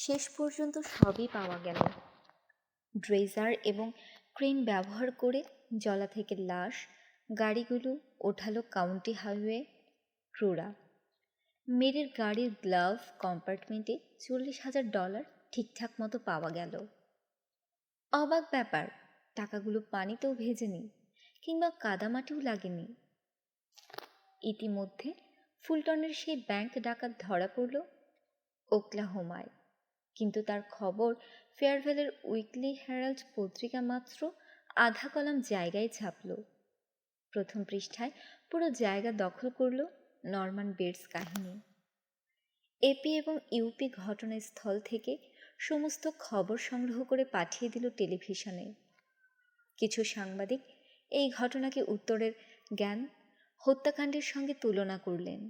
শেষ পর্যন্ত সবই পাওয়া গেল। ড্রেজার এবং ক্রেন ব্যবহার করে জলা থেকে লাশ, গাড়িগুলো ওঠালো কাউন্টি হাইওয়ে ক্রুরা মেরের গাড়ির গ্লাভ কম্পার্টমেন্টে চল্লিশ হাজার ডলার ঠিকঠাক মতো পাওয়া গেল। অবাক ব্যাপার, টাকাগুলো পানিতেও ভেজেনি কিংবা কাদামাটিও লাগেনি। ইতিমধ্যে ফুলটনের সেই ব্যাংক ডাকাত ধরা পড়ল ওকলাহোমায়। কিন্তু তার খবর ফেয়ারভেলের উইকলি হেরাল্ড পত্রিকা মাত্র আধা কলাম জায়গায় ছাপল। প্রথম পৃষ্ঠায় পুরো জায়গা দখল করল নরমান বেডস কাহিনী। এপি এবং ইউপি ঘটনাস্থল থেকে সমস্ত খবর সংগ্রহ করে পাঠিয়ে দিল টেলিভিশনে। কিছু সাংবাদিক এই ঘটনাকে উত্তরের জ্ঞান হত্যাকাণ্ডের সঙ্গে তুলনা করলেন।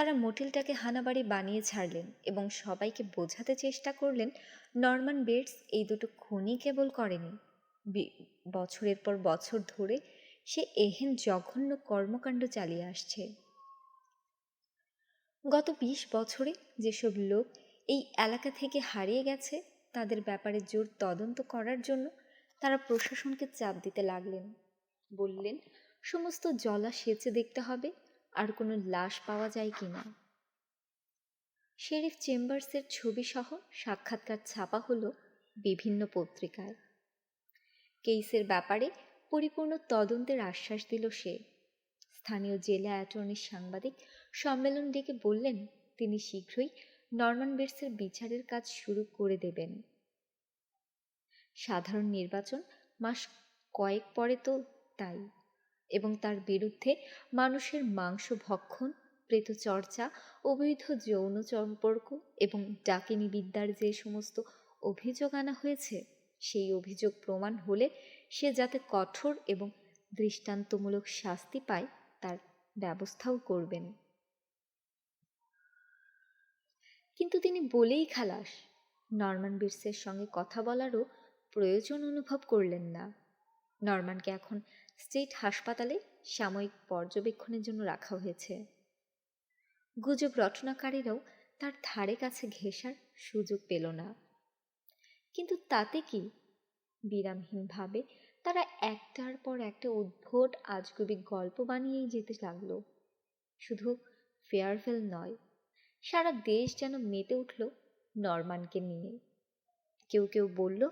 তারা মোটেলটাকে হানাবাড়ি বানিয়ে ছাড়লেন এবং সবাইকে বোঝাতে চেষ্টা করলেন, নরমান বেটস এই দুটো খুনই কেবল করেনি। বছরের পর বছর ধরে সে এহেন জঘন্য কর্মকাণ্ড চালিয়ে আসছে। গত বিশ বছরে যেসব লোক এই এলাকা থেকে হারিয়ে গেছে, তাদের ব্যাপারে জোর তদন্ত করার জন্য তারা প্রশাসনকে চাপ দিতে লাগলেন। বললেন, সমস্ত জলা সেচে দেখতে হবে আর কোনো লাশ পাওয়া যায় কি না? শেরিফ চেম্বার্সের ছবি সহ সাক্ষাৎকার ছাপা হলো বিভিন্ন পত্রিকায়। কেইসের ব্যাপারে পরিপূর্ণ তদন্তের আশ্বাস দিল সে। স্থানীয় জেলা অ্যাটর্নির সাংবাদিক সম্মেলন ডেকে বললেন, তিনি শীঘ্রই নরমান বেটসের বিচারের কাজ শুরু করে দেবেন। সাধারণ নির্বাচন মাস কয়েক পরে তো তাই। এবং তার বিরুদ্ধে মানুষের মাংস ভক্ষণ, প্রেতচর্চা, অবৈধ যৌন সম্পর্ক এবং ডাকিনী বিদ্যার যে সমস্ত অভিযোগ আনা হয়েছে, সেই অভিযোগ প্রমাণ হলে সে যাতে কঠোর এবং দৃষ্টান্তমূলক শাস্তি পায়, তার ব্যবস্থাও করবেন। কিন্তু তিনি বলেই খালাস, নরমান বিটসের সঙ্গে কথা বলারও প্রয়োজন অনুভব করলেন না। নরমানকে এখন স্টেট হাসপাতালে সাময়িক পর্যবেক্ষণের জন্য রাখা হয়েছে। গুজব রচনাকারীরাও তার ধারে কাছে ঘেঁষার সুযোগ পেল না। কিন্তু তাতে কি? বিরামহীনভাবে তারা একটার পর একটা উদ্ভট আজগুবি গল্প বানিয়েই যেতে লাগল। শুধু ফেয়ারভেল নয়, সারা দেশ যেন মেতে উঠল নরমানকে নিয়ে। কেউ কেউ বলল,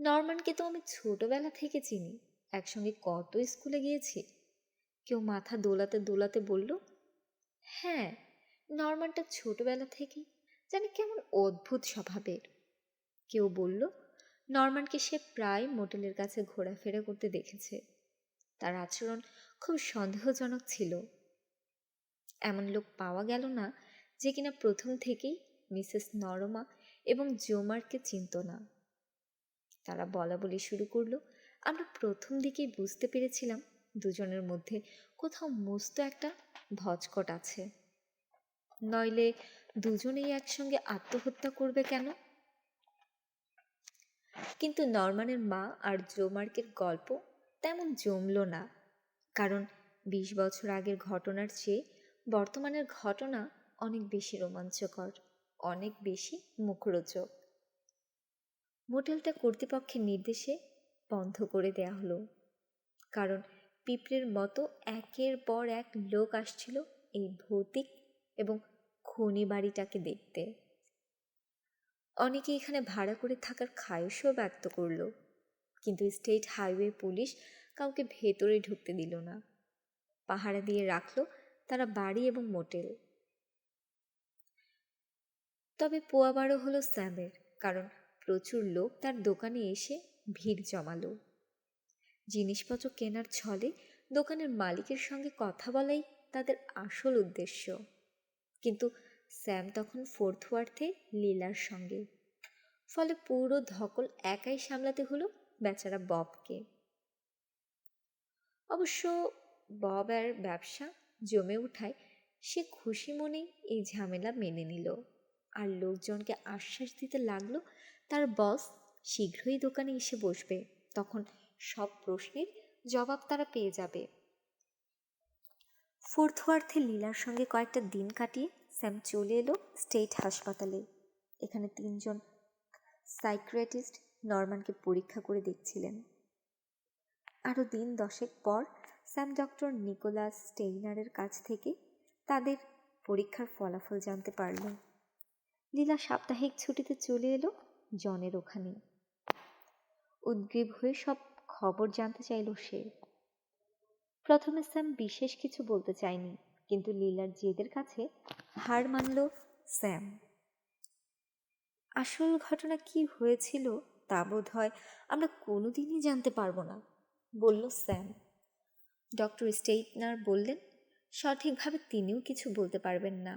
নরমানকে তো আমি ছোটবেলা থেকে চিনি। একসঙ্গে কত স্কুলে গিয়েছি? কেউ মাথা দোলাতে দোলাতে বলল হ্যাঁ নরমানটা ছোটবেলা থেকেই জানি কেমন অদ্ভুত স্বভাবের। কেউ বলল নরমানকে সে প্রায় মোটেলের কাছে ঘোরাফেরা করতে দেখেছে। তার আচরণ খুব সন্দেহজনক ছিল। এমন লোক পাওয়া গেল না যে কিনা প্রথম থেকেই মিসেস নরমা এবং জোমারকে চিনত না। তারা বলা বলি শুরু করল আমরা প্রথম দিকেই বুঝতে পেরেছিলাম দুজনের মধ্যে কোথাও মস্ত একটা ভজকট আছে। নইলে দুজনেই একসঙ্গে আত্মহত্যা করবে কেন? কিন্তু নরমানের মা আর জোমার্কের গল্প তেমন জমল না। কারণ বিশ বছর আগের ঘটনার চেয়ে বর্তমানের ঘটনা অনেক বেশি রোমাঞ্চকর, অনেক বেশি মুখরোচক। মোটেলটা কর্তৃপক্ষের নির্দেশে বন্ধ করে দেয়া হলো। কারণ পিঁপড়ের মতো একের পর এক লোক আসছিল এই ভৌতিক এবং খনি বাড়িটাকে দেখতে। অনেকে এখানে ভাড়া করে থাকার খায়সও ব্যক্ত করল, কিন্তু স্টেট হাইওয়ে পুলিশ কাউকে ভেতরে ঢুকতে দিল না। পাহারা দিয়ে রাখল তারা বাড়ি এবং মোটেল। তবে পোয়া বারো হলো স্যামের, কারণ প্রচুর লোক তার দোকানে এসে ভিড় জমালো। জিনিসপত্র কেনার ছলে দোকানের মালিকের সঙ্গে কথা বলাই তাদের আসল উদ্দেশ্য। কিন্তু স্যাম তখন ফোর্থ ওয়ার্থে লীলার সঙ্গে। ফলে পুরো ধকল একাই সামলাতে হলো বেচারা ববকে। অবশ্য বব আর ব্যবসা জমে ওঠায় সে খুশি মনেই এই ঝামেলা মেনে নিল। আর লোকজনকে আশ্বাস দিতে লাগল তার বস শীঘ্রই দোকানে এসে বসবে। তখন সব প্রশ্নের জবাব তারা পেয়ে যাবে। ফোর্থ ওয়ার্থে লীলার সঙ্গে কয়েকটা দিন কাটিয়ে স্যাম চলে এলো স্টেট হাসপাতালে। এখানে তিনজন সাইক্রেটিস্ট নরমানকে পরীক্ষা করে দেখছিলেন। আরও দিন দশেক পর স্যাম ডক্টর নিকোলাস স্টেইনারের কাছ থেকে তাদের পরীক্ষার ফলাফল জানতে পারল লীলা সাপ্তাহিক ছুটিতে চলে এলো জনের ওখানে। উদ্গ্রীব হয়ে সব খবর জানতে চাইল সে। প্রথমে স্যাম বিশেষ কিছু বলতে চায়নি, কিন্তু লীলার জেদের কাছে হার মানল স্যাম। আসল ঘটনা কি হয়েছিল তা বোধ হয় আমরা কোনোদিনই জানতে পারব না, বলল স্যাম। ডক্টর স্টেইটনার বললেন, সঠিকভাবে তিনিও কিছু বলতে পারবেন না,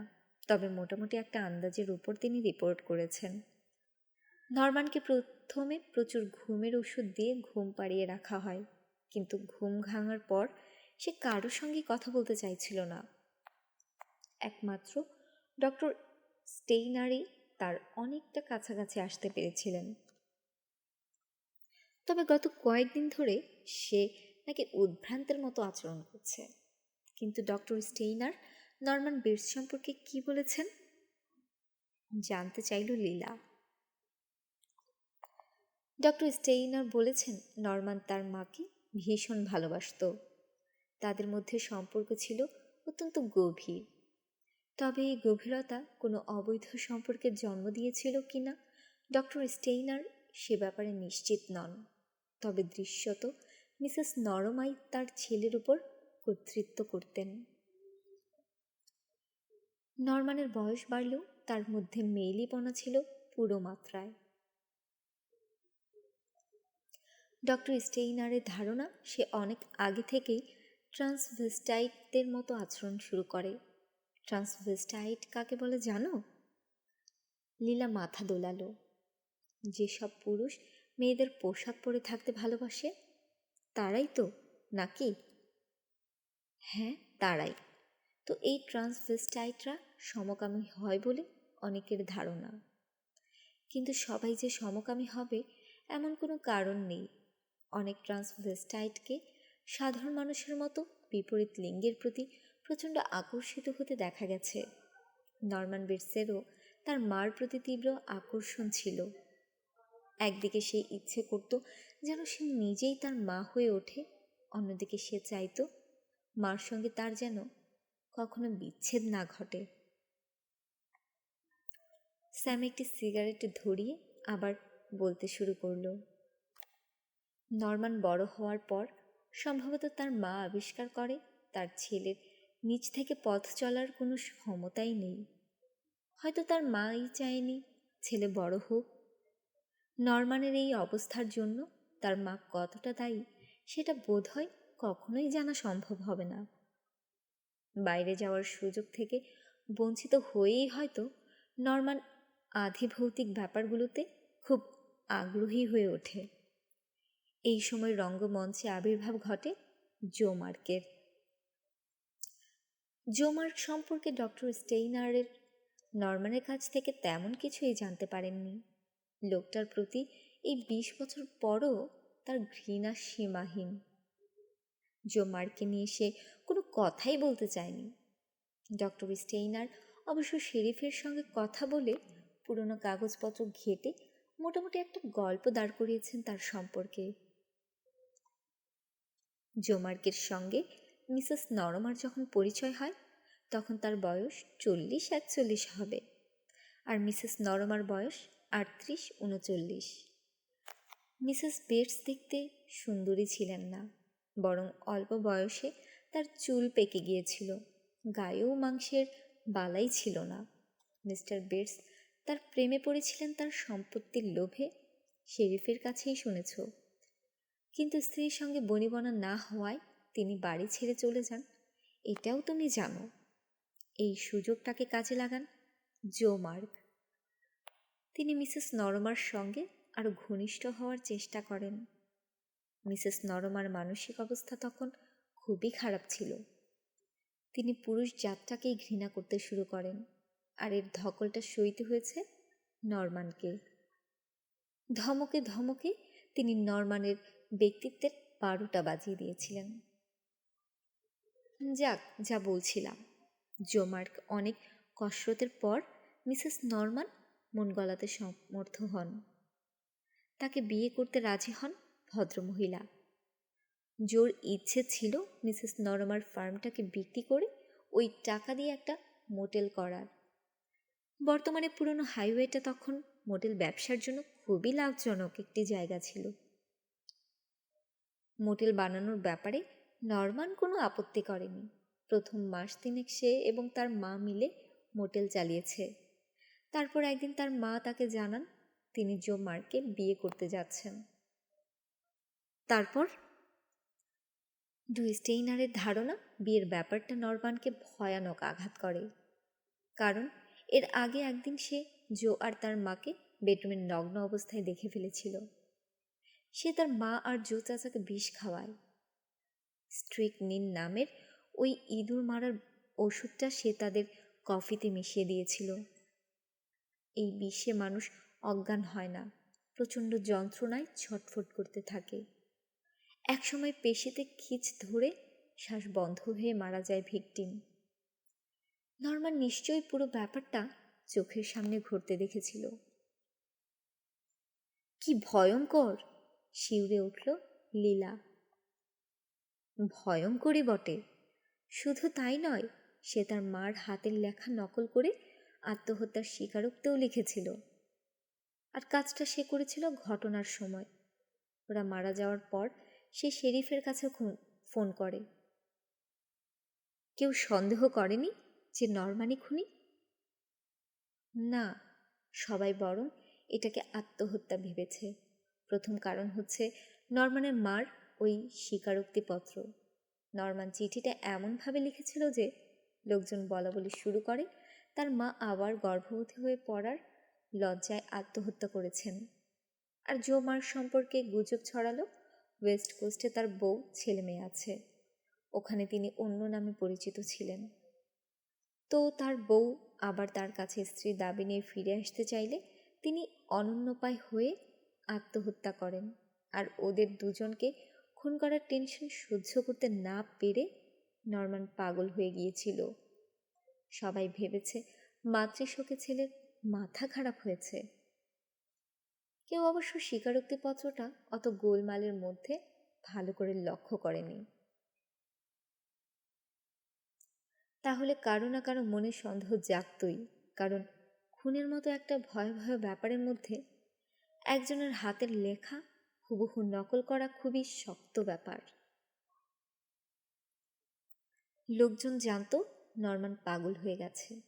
তবে মোটামুটি একটা আন্দাজের উপর তিনি রিপোর্ট করেছেন। নরমানকে প্রথমে প্রচুর ঘুমের ওষুধ দিয়ে ঘুম পাড়িয়ে রাখা হয়। কিন্তু ঘুম ভাঙার পর সে কারোর সঙ্গে কথা বলতে চাইছিল না। একমাত্র ডক্টর স্টেইনারই তার অনেকটা কাছাকাছি আসতে পেরেছিলেন। তবে গত কয়েকদিন ধরে সে নাকি উদ্ভ্রান্তের মতো আচরণ করছে। কিন্তু ডক্টর স্টেইনার নরমান বিটস সম্পর্কে কি বলেছেন? জানতে চাইল লীলা। ডক্টর স্টেইনার বলেছেন, নরমান তার মাকে ভীষণ ভালোবাসত। তাদের মধ্যে সম্পর্ক ছিল অত্যন্ত গভীর। তবে এই গভীরতা কোনো অবৈধ সম্পর্কের জন্ম দিয়েছিল কিনা ডক্টর স্টেইনার সে ব্যাপারে নিশ্চিত নন। তবে দৃশ্যত মিসেস নরমাই তার ছেলের উপর কর্তৃত্ব করতেন। নরমানের বয়স বাড়লেও তার মধ্যে মেয়েলিপনা ছিল পুরো মাত্রায়। ডক্টর স্টেইনারের ধারণা, সে অনেক আগে থেকেই ট্রান্সভেস্টাইটদের মতো আচরণ শুরু করে। ট্রান্সভেস্টাইট কাকে বলে জানো? লীলা মাথা দোলালো। যেসব পুরুষ মেয়েদের পোশাক পরে থাকতে ভালোবাসে, তারাই তো, নাকি? হ্যাঁ তারাই। তো এই ট্রান্সভেস্টাইটরা সমকামী হয় বলে অনেকের ধারণা। কিন্তু সবাই যে সমকামী হবে, এমন কোনো কারণ নেই। অনেক ট্রান্সভেস্টাইটকে সাধারণ মানুষের মতো বিপরীত লিঙ্গের প্রতি প্রচণ্ড আকর্ষিত হতে দেখা গেছে। নরমান বিটসেরও তার মার প্রতি তীব্র আকর্ষণ ছিল। একদিকে সে ইচ্ছে করত যেন সে নিজেই তার মা হয়ে ওঠে, অন্যদিকে সে চাইতো মার সঙ্গে তার যেন কখনো বিচ্ছেদ না ঘটে। স্যাম একটি সিগারেট ধরিয়ে আবার বলতে শুরু করল। নরমান বড় হওয়ার পর সম্ভবত তার মা আবিষ্কার করে, তার ছেলের। নিচ থেকে পথ চলার কোনো ক্ষমতাই নেই। হয়তো তার মাই চায়নি ছেলে বড় হোক। নরমানের এই অবস্থার জন্য তার মা কতটা দায়ী সেটা বোধ হয় কখনোই জানা সম্ভব হবে না। বাইরে যাওয়ার সুযোগ থেকে বঞ্চিত হয়েই হয়তো নরমান আধিভৌতিক ব্যাপারগুলোতে খুব আগ্রহী হয়ে ওঠে। এই সময় রঙ্গমঞ্চে আবির্ভাব ঘটে জোমার্কের। জোমার্ক সম্পর্কে ডক্টর স্টেইনারের নরমানের কাছ থেকে তেমন কিছুই জানতে পারেননি। লোকটার প্রতি এই বিশ বছর পরও তার ঘৃণা সীমাহীন। জোমার্ককে নিয়ে সে কোনো কথাই বলতে চায়নি। ডক্টর স্টেইনার অবশ্য শেরিফের সঙ্গে কথা বলে পুরনো কাগজপত্র ঘেটে মোটামুটি একটা গল্প দাঁড় করিয়েছেন তার সম্পর্কে। জোমার্কের সঙ্গে মিসেস নরমার যখন পরিচয় হয়, তখন তার বয়স চল্লিশ একচল্লিশ হবে। আর মিসেস নরমার বয়স আটত্রিশ উনচল্লিশ। মিসেস বেটস দেখতে সুন্দরী ছিলেন না, বরং অল্প বয়সে তার চুল পেকে গিয়েছিল, গায়েও মাংসের বালাই ছিল না। মিস্টার বেটস তার প্রেমে পড়েছিলেন তার সম্পত্তির লোভে, শেরিফের কাছেই শুনেছ। কিন্তু স্ত্রীর সঙ্গে বনিবনা না হওয়ায় তিনি বাড়ি ছেড়ে চলে যান। এটাও তুমি জানো। এই সুযোগটাকে কাজে লাগান, জো মার্ক। তিনি মিসেস নরমার সঙ্গে আরও ঘনিষ্ঠ হওয়ার চেষ্টা করেন। মিসেস নরমার মানসিক অবস্থা তখন খুবই খারাপ ছিল। তিনি পুরুষ জাতটাকেই ঘৃণা করতে শুরু করেন, আর এর ধকলটা সইতে হয়েছে নরমানকে। ধমকে ধমকে তিনি নরমানের ব্যক্তিত্বের বারোটা বাজিয়ে দিয়েছিলেন। যাক, যা বলছিলাম। জোমার্ক অনেক কসরতের পর মিসেস নরমান মন গলাতে সমর্থ হন। তাকে বিয়ে করতে রাজি হন ভদ্রমহিলা। জোর ইচ্ছে ছিল মিসেস নরমার ফার্মটাকে বিক্রি করে ওই টাকা দিয়ে একটা মোটেল করার। বর্তমানে পুরনো হাইওয়েটা তখন মোটেল ব্যবসার জন্য খুবই লাভজনক একটি জায়গা ছিল। মোটেল বানানোর ব্যাপারে নরমান কোনো আপত্তি করেনি। প্রথম মাস তিনেক সে এবং তার মা মিলে মোটেল চালিয়েছে। তারপর একদিন তার মা তাকে জানান, তিনি জো মার্কে বিয়ে করতে যাচ্ছেন। তারপর ডু স্টেইনারের ধারণা, বিয়ের ব্যাপারটা নরমানকে ভয়ানক আঘাত করে। কারণ এর আগে একদিন সে জো আর তার মাকে বেডরুমের নগ্ন অবস্থায় দেখে ফেলেছিল। সে তার মা আর জো চাচাকে বিষ খাওয়ায়। স্ট্রিকনিন নামের ওই ইঁদুর মারার ওষুধটা সে তাদের কফিতে মিশিয়ে দিয়েছিল। এই বিষে মানুষ অজ্ঞান হয় না, প্রচণ্ড যন্ত্রণায় ছটফট করতে থাকে। একসময় পেশিতে খিচ ধরে শ্বাস বন্ধ হয়ে মারা যায় ভিকটিম। নর্মান নিশ্চয়ই পুরো ব্যাপারটা চোখের সামনে ঘটতে দেখেছিল। কি ভয়ঙ্কর! শিউরে উঠল লীলা। ভয়ঙ্করই বটে। শুধু তাই নয়, সে তার মার হাতের লেখা নকল করে আত্মহত্যার স্বীকারোক্তেও লিখেছিল। আর কাজটা সে করেছিল ঘটনার সময়। ওরা মারা যাওয়ার পর সে শেরিফের কাছে ফোন করে। কেউ সন্দেহ করেনি যে নরমানি খুনি? না, সবাই বরং এটাকে আত্মহত্যা ভেবেছে। প্রথম কারণ হচ্ছে নরমানের মার ওই স্বীকারোক্তিপত্র। নরমান চিঠিটা এমনভাবে লিখেছিল যে লোকজন বলা বলি শুরু করে, তার মা আবার গর্ভবতী হয়ে পড়ার লজ্জায় আত্মহত্যা করেছেন। আর জো মার সম্পর্কে গুজব ছড়ালো, ওয়েস্ট কোস্টে তার বউ ছেলে মেয়ে আছে। ওখানে তিনি অন্য নামে পরিচিত ছিলেন। তো তার বউ আবার তার কাছে স্ত্রীর দাবি নিয়ে ফিরে আসতে চাইলে তিনি অনন্যপায় হয়ে আত্মহত্যা করেন। আর ওদের দুজনকে খুন করার টেনশন সহ্য করতে না পেরে নরমান পাগল হয়ে গিয়েছিল। সবাই ভেবেছে মাতৃশোকে ছেলের মাথা খারাপ হয়েছে। কেউ অবশ্য স্বীকারোক্তিপত্রটা অত গোলমালের মধ্যে ভালো করে লক্ষ্য করেনি। তাহলে কারও না কারও মনে সন্দেহ জাগতই, কারণ খুনের মতো একটা ভয়াবহ ব্যাপারের মধ্যে একজনের হাতের লেখা, হুবহু নকল করা খুবই শক্ত ব্যাপার। লোকজন জানতো, নরমান পাগল হয়ে গেছে।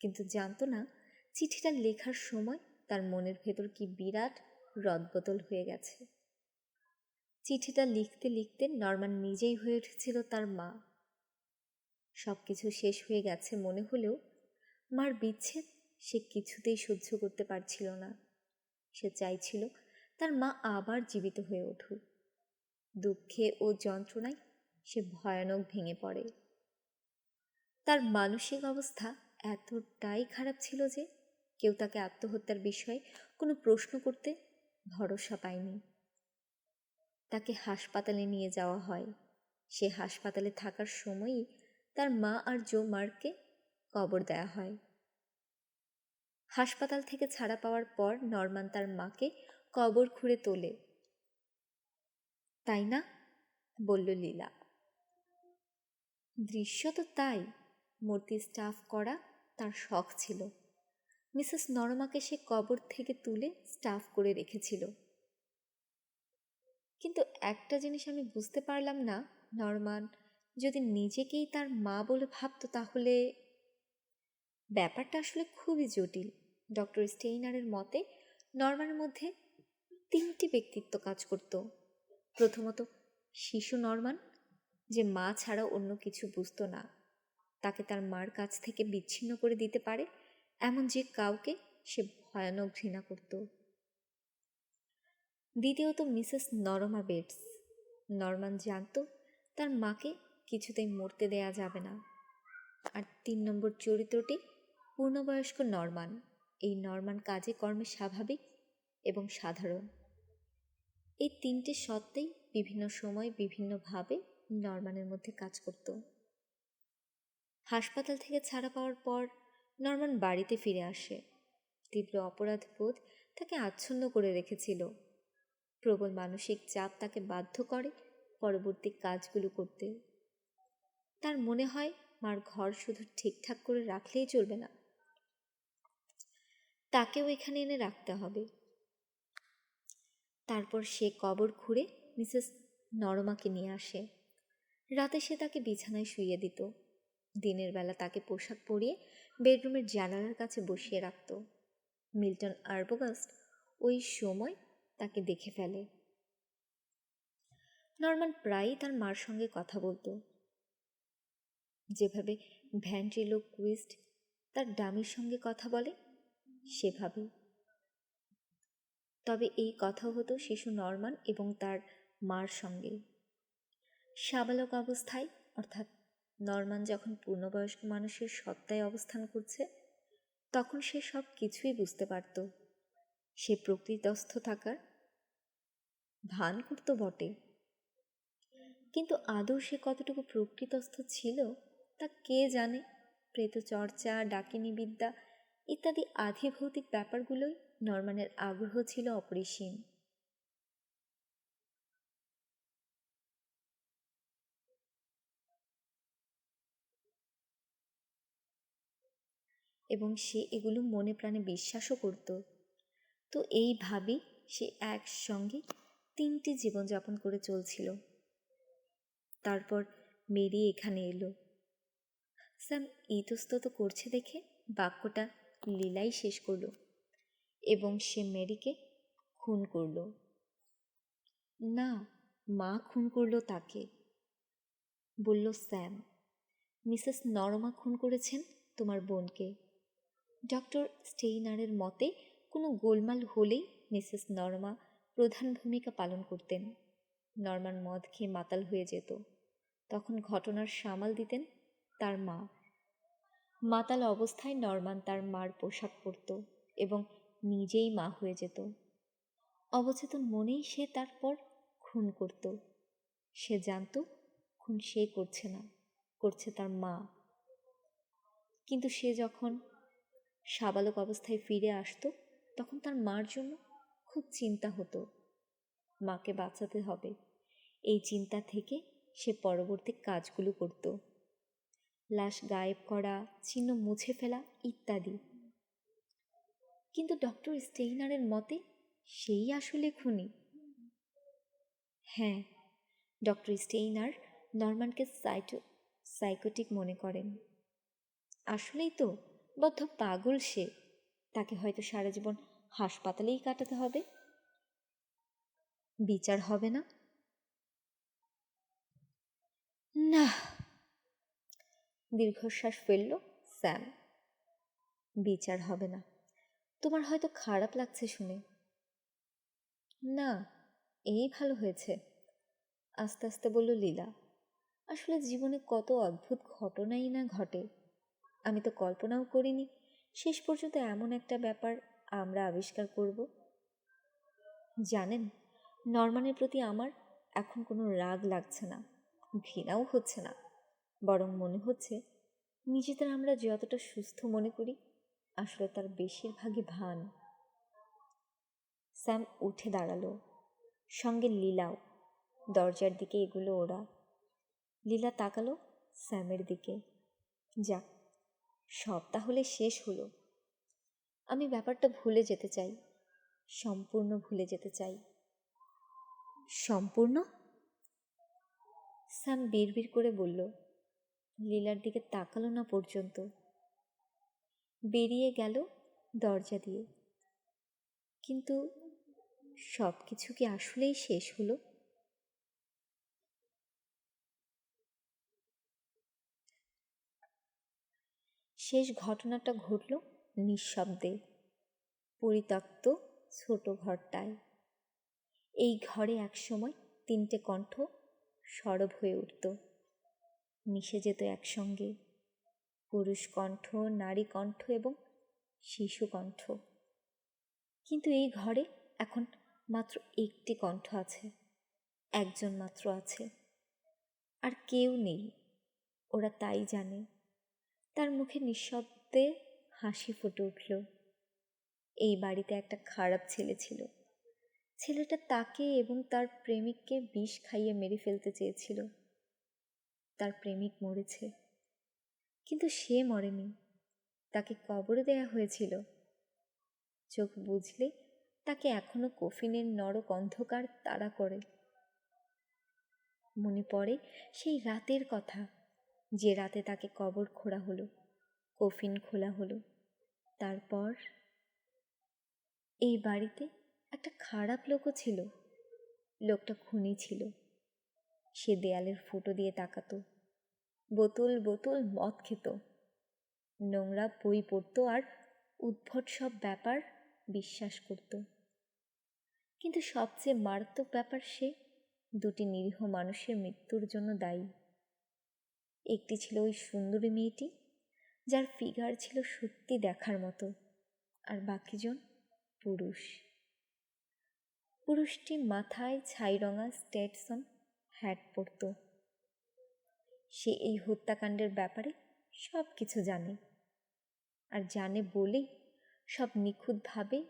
কিন্তু জানতো না, চিঠিটা লেখার সময় তার মনের ভেতর কি বিরাট রদবদল হয়ে গেছে। চিঠিটা লিখতে লিখতে নরমান নিজেই হয়ে উঠেছিল তার মা। সব কিছু শেষ হয়ে গেছে মনে হলেও, মার বিচ্ছেদ সে কিছুতেই সহ্য করতে পারছিল না। সে চাইছিল তার মা আবার জীবিত হয়ে উঠুক। দুঃখে ও যন্ত্রণায় সে ভয়ানক ভেঙে পড়ে। তার মানসিক অবস্থা এতটাই খারাপ ছিল যে কেউ তাকে আত্মহত্যার বিষয়ে কোনো প্রশ্ন করতে ভরসা পায়নি। তাকে হাসপাতালে নিয়ে যাওয়া হয়। সে হাসপাতালে থাকার সময়ই তার মা আর জো মার্ককে কবর দেয়া হয়। হাসপাতাল থেকে ছাড়া পাওয়ার পর নরমান তার মাকে কবর খুঁড়ে তোলে। তাই না? বলল লীলা। দৃশ্য তো তাই। মূর্তি স্টাফ করা তার শখ ছিল। মিসেস নরমাকে সে কবর থেকে তুলে স্টাফ করে রেখেছিল। কিন্তু একটা জিনিস আমি বুঝতে পারলাম না, নরমান। যদি নিজেকেই তার মা বলে ভাবতো তাহলে ব্যাপারটা আসলে খুবই জটিল। ডক্টর স্টেইনারের মতে নরমানের মধ্যে তিনটি ব্যক্তিত্ব কাজ করত। প্রথমত, শিশু নরমান, যে মা ছাড়া অন্য কিছু বুঝতো না। তাকে তার মার কাছ থেকে বিচ্ছিন্ন করে দিতে পারে, এমন যে কাউকে সে ভয়ানক ঘৃণা করত। দ্বিতীয়ত, মিসেস নরমা বেটস। নরমান জানত, তার মাকে কিছুতেই মরতে দেয়া যাবে না। আর তিন নম্বর চরিত্রটি পূর্ণবয়স্ক নরমান। এই নরমান কাজে কর্মে স্বাভাবিক এবং সাধারণ। এই তিনটে সত্ত্বেই বিভিন্ন সময় বিভিন্নভাবে নরমানের মধ্যে কাজ করত। হাসপাতাল থেকে ছাড়া পাওয়ার পর নর্মান বাড়িতে ফিরে আসে। তীব্র অপরাধ বোধ তাকে আচ্ছন্ন করে রেখেছিল। প্রবল মানসিক চাপ তাকে বাধ্য করে পরবর্তী কাজগুলো করতে। তার মনে হয় মার ঘর শুধু ঠিকঠাক করে রাখলেই চলবে না। তাকেও এখানে এনে রাখতে হবে। তারপর সে কবর খুঁড়ে মিসেস নরমাকে নিয়ে আসে। রাতে সে তাকে বিছানায় শুইয়ে দিত। দিনের বেলা তাকে পোশাক পরিয়ে বেডরুমের জানালার কাছে বসিয়ে রাখত। মিল্টন আরবোগাস্ট ওই সময় তাকে দেখে ফেলে। নর্মান প্রায়ই তার মার সঙ্গে কথা বলতো। যেভাবে ভ্যান্ট্রিলো কুইস্ট তার ডামির সঙ্গে কথা বলে সেভাবে। তবে এই কথা হতো শিশু নর্মান এবং তার মার সঙ্গে। সাবালক অবস্থায়, অর্থাৎ নর্মান যখন পূর্ণবয়স্ক মানুষের সত্তায় অবস্থান করছে, তখন সে সব কিছুই বুঝতে পারত। সে প্রকৃতস্থ থাকার ভান করত বটে। কিন্তু আদৌ সে কতটুকু প্রকৃতস্থ ছিল, তা কে জানে? প্রেতচর্চা ডাকিনী বিদ্যা ইত্যাদি আধিভৌতিক ব্যাপারগুলোই নরমানের আগ্রহ ছিল অপরিসীম। এবং সে এগুলো মনে প্রাণে বিশ্বাসও করত। তো এইভাবেই সে একসঙ্গে তিনটি জীবনযাপন করে চলছিল। তারপর মেরি এখানে এলো। স্যাম ইতস্তত করছে দেখে বাক্যটা লীলাই শেষ করল এবং সে মেরিকে খুন করল। না, মা খুন করল তাকে, বলল স্যাম। মিসেস নরমা খুন করেছেন তোমার বোনকে। ডক্টর স্টেইনারের মতে, কোনো গোলমাল হলেই মিসেস নরমা প্রধান ভূমিকা পালন করতেন। নরমান মদ খেয়ে মাতাল হয়ে যেত। তখন ঘটনার সামাল দিতেন তার মা। মাতাল অবস্থায় নরমান তার মার পোশাক পরত এবং নিজেই মা হয়ে যেত। অবচেতন মনেই সে তারপর খুন করত। সে জানত খুন সে করছে না, করছে তার মা। কিন্তু সে যখন সাবালক অবস্থায় ফিরে আসতো, তখন তার মার জন্য খুব চিন্তা হতো। মাকে বাঁচাতে হবে। এই চিন্তা থেকে সে পরবর্তী কাজগুলো করত। লাশ গায়েব করা চিহ্ন মুছে ফেলা ইত্যাদি। কিন্তু ডক্টর স্টেইনারের মতে সেই আসলে খুনি। হ্যাঁ ডক্টর স্টেইনার নরমানকে সাইটো, সাইকোটিক মনে করেন। আসলেই তো বদ্ধ পাগল সে। তাকে হয়তো সারা জীবন হাসপাতালেই কাটাতে হবে। বিচার হবে না। না দীর্ঘশ্বাস ফেলল স্যাম। বিচার হবে না। তোমার হয়তো খারাপ লাগছে শুনে। না, এই ভালো হয়েছে। আস্তে আস্তে বলল লীলা, আসলে জীবনে কত অদ্ভুত ঘটনাই না ঘটে। আমি তো কল্পনাও করিনি, শেষ পর্যন্ত এমন একটা ব্যাপার আমরা আবিষ্কার করব। জানেন, নর্মানের প্রতি আমার এখন কোনো রাগ লাগছে না, ঘৃণাও হচ্ছে না। বরং মনে হচ্ছে নিজেদের আমরা যতটা সুস্থ মনে করি, আসলে তার বেশিরভাগই ভান। স্যাম উঠে দাঁড়াল, সঙ্গে লীলাও। দরজার দিকে এগুলো ওরা। লীলা তাকালো স্যামের দিকে। যাক, সব তাহলে শেষ হলো। আমি ব্যাপারটা ভুলে যেতে চাই, সম্পূর্ণ ভুলে যেতে চাই। সম্পূর্ণ? স্যাম বিড়বিড় করে বলল লীলার দিকে তাকালো না পর্যন্ত। বেরিয়ে গেল দরজা দিয়ে। কিন্তু সব কিছু কি আসলেই শেষ হলো? শেষ ঘটনাটা ঘটল নিঃশব্দে, পরিত্যক্ত ছোট ঘরটায়। এই ঘরে একসময় তিনটে কণ্ঠ সরব হয়ে উঠত। মিশে যেত একসঙ্গে। পুরুষ কণ্ঠ, নারী কণ্ঠ এবং শিশু কণ্ঠ। কিন্তু এই ঘরে এখন মাত্র একটি কণ্ঠ আছে, একজন মাত্র আছে। আর কেউ নেই, ওরা তাই জানে। তার মুখে নিঃশব্দে হাসি ফুটে উঠল। এই বাড়িতে একটা খারাপ ছেলে ছিল। ছেলেটা তাকে এবং তার প্রেমিককে বিষ খাইয়ে মেরে ফেলতে চেয়েছিল। তার প্রেমিক মরেছে। কিন্তু সে মরেনি। তাকে কবর দেয়া হয়েছিল। চোখ বুঝলে তাকে এখনও কফিনের নরক অন্ধকার তাড়া করে। মনে পড়ে সেই রাতের কথা, যে রাতে তাকে কবর খোঁড়া হলো, কফিন খোলা হলো। তারপর এই বাড়িতে একটা খারাপ লোকও ছিল। লোকটা খুনি ছিল। সে দেয়ালের ফুটো দিয়ে তাকাতো। বোতল বোতল মদ খেত। নোংরা বই পড়তো আর উদ্ভট সব ব্যাপার বিশ্বাস করত। কিন্তু সবচেয়ে মারাত্মক ব্যাপার সে, দুটি নিরীহ মানুষের মৃত্যুর জন্য দায়ী। একটি ছিল ওই সুন্দরী মেয়েটি, যার ফিগার ছিল সত্যি দেখার মতো, আর বাকিজন পুরুষ। পুরুষটি মাথায় ছাইরঙা স্টেটসন হ্যাট পরত সে এই হত্যাকাণ্ডের ব্যাপারে সব কিছু জানে। আর জানে বলেই সব নিখুঁতভাবে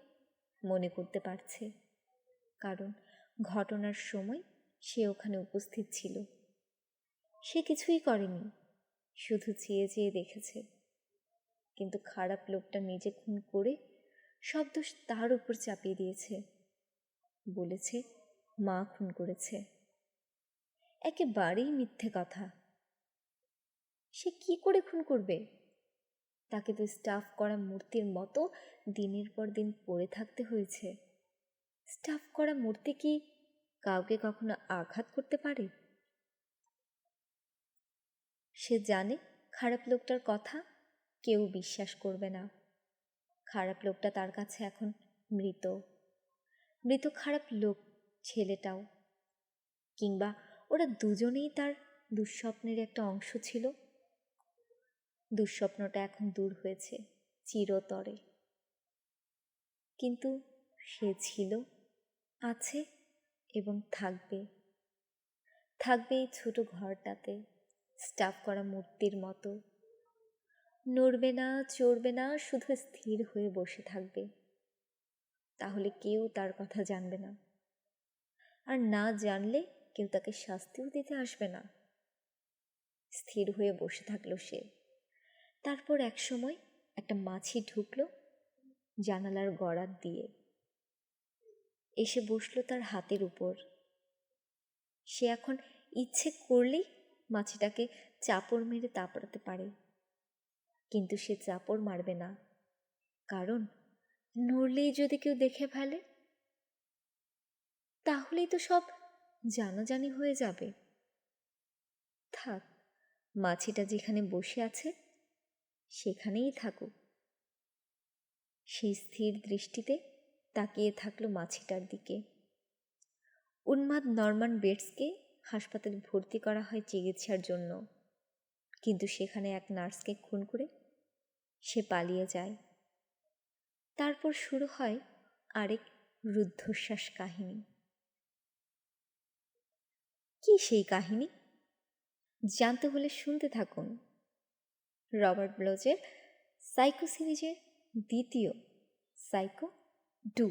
মনে করতে পারছে। কারণ ঘটনার সময় সে ওখানে উপস্থিত ছিল। সে কিছুই করেনি, শুধু চেয়ে চেয়ে দেখেছে। কিন্তু খারাপ লোকটা নিজে খুন করে সব দোষ তার উপর চাপিয়ে দিয়েছে। বলেছে, মা খুন করেছে। একেবারেই মিথ্যে কথা। সে কি করে খুন করবে? তাকে তো স্টাফ করা মূর্তির মতো দিনের পর দিন পড়ে থাকতে হয়েছে। স্টাফ করা মূর্তি কি কাউকে কখনো আঘাত করতে পারে? সে জানে খারাপ লোকটার কথা, কেউ বিশ্বাস করবে না। খারাপ লোকটা তার কাছে এখন মৃত। মৃত খারাপ লোক ছেলেটাও। কিংবা ওরা দুজনেই তার দুঃস্বপ্নের একটা অংশ ছিল। দুঃস্বপ্নটা এখন দূর হয়েছে, চিরতরে। কিন্তু সে ছিল, আছে এবং থাকবে। থাকবে এই ছোট ঘরটাতে, স্টাফ করা মূর্তির মতো। নড়বে না, চড়বে না, শুধু স্থির হয়ে বসে থাকবে। তাহলে কেউ তার কথা জানবে না। আর না জানলে কেউ তাকে শাস্তিও দিতে আসবে না। স্থির হয়ে বসে থাকল সে। তারপর এক সময় একটা মাছি ঢুকলো জানালার গড়ার দিয়ে। এসে বসল তার হাতের উপর। সে এখন ইচ্ছে করলেই মাছিটাকে চাপড় মেরে তাপড়াতে পারে। কিন্তু সে চাপড় মারবে না। কারণ নড়লেই যদি কেউ দেখে ফেলে, তাহলেই তো সব জানাজানি হয়ে যাবে। থাক, মাছিটা যেখানে বসে আছে, সেখানেই থাকুক। সেই স্থির দৃষ্টিতে তাকিয়ে থাকল মাছিটার দিকে। উন্মাদ নরমান বেটসকে হাসপাতালে ভর্তি করা হয় চিকিৎসার জন্য। কিন্তু সেখানে এক নার্সকে খুন করে সে পালিয়ে যায়। তারপর শুরু হয় আরেক রুদ্ধশ্বাস কাহিনী। কি সেই কাহিনী? জানতে হলে শুনতে থাকুন। রবার্ট ব্লোজের সাইকো সিরিজের দ্বিতীয় সাইকো ডু